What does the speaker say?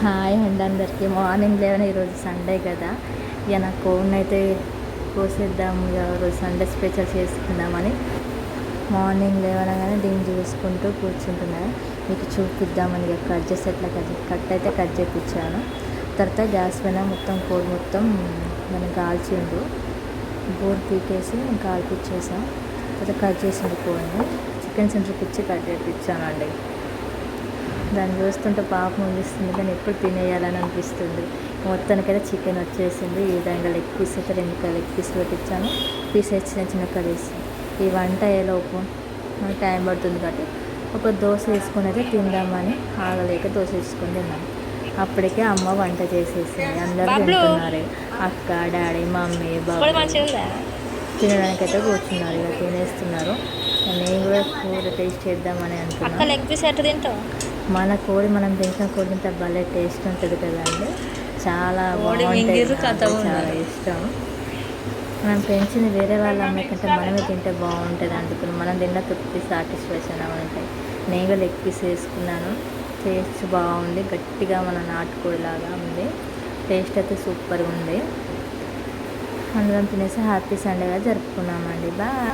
Hi అండి అందరికీ. Morning లేవని ఈరోజు సండే కదా. ఇక నా కోన్ అయితే కోసేద్దాం. ఇక రోజు సండే స్పెషల్ చేసుకుందామని మార్నింగ్ లేవనగానే దీన్ని చూసుకుంటూ కూర్చుంటున్నాను మీకు చూపిద్దామని ఇక కట్ చేసి ఎట్లా కట్ కట్ అయితే కట్ చేయించాను తర్వాత గ్యాస్ పైన మొత్తం కోడి మొత్తం మనం కాల్చిండు. బోర్ పీకేసి కాల్పిచ్చేసాం. తర్వాత కట్ చేసిండు కోడిని. చికెన్ సెంటర్కి ఇచ్చి కట్ చేయించానండి దాన్ని చూస్తుంటే పాపం అనిపిస్తుంది కానీ ఎప్పుడు తినేయాలని అనిపిస్తుంది. మొత్తానికైతే చికెన్ వచ్చేసింది. ఈ విధంగా లెగ్ పీస్ అయితే రెండు లెగ్ పీస్ పెట్టించాను పీస్ చిన్న చిన్న కర్రీస్. ఈ వంట అయ్యేలోపు టైం పడుతుంది కాబట్టి ఒక దోశ వేసుకొని అయితే తిందామని ఆగలేక దోశ వేసుకొని తిన్నాను. అప్పటికే అమ్మ వంట చేసేసింది. అందరూ. తింటున్నారు. అక్క డాడీ మమ్మీ బాబు తినడానికైతే కూర్చున్నారు. ఇక తినేస్తున్నారు. నేను కూడా కూర టేస్ట్ చేద్దామని అక్క అనుకున్నాను లెగ్ పీస్ ఎట్లా తింటావు? మన కోడి మనం తింటున్న కోడి ఇంత భలే టేస్ట్ ఉంటుంది కదండి చాలా బాగుంటుంది చాలా. ఇష్టం. మనం పెంచింది వేరే వాళ్ళ అమ్మే కంటే మనమే తింటే బాగుంటుంది అందుకని మనం తిన్న తృప్తి సాటిస్ఫాక్షన్ ఉంటాయి నేను కూడా లెగ్ పీస్ వేసుకున్నాను. టేస్ట్ బాగుంది గట్టిగా మన నాటుకోడి లాగా ఉంది. టేస్ట్ అయితే సూపర్గా ఉంది. అందరం తినేసి హ్యాపీ సండేగా జరుపుకున్నామండి. బాయ్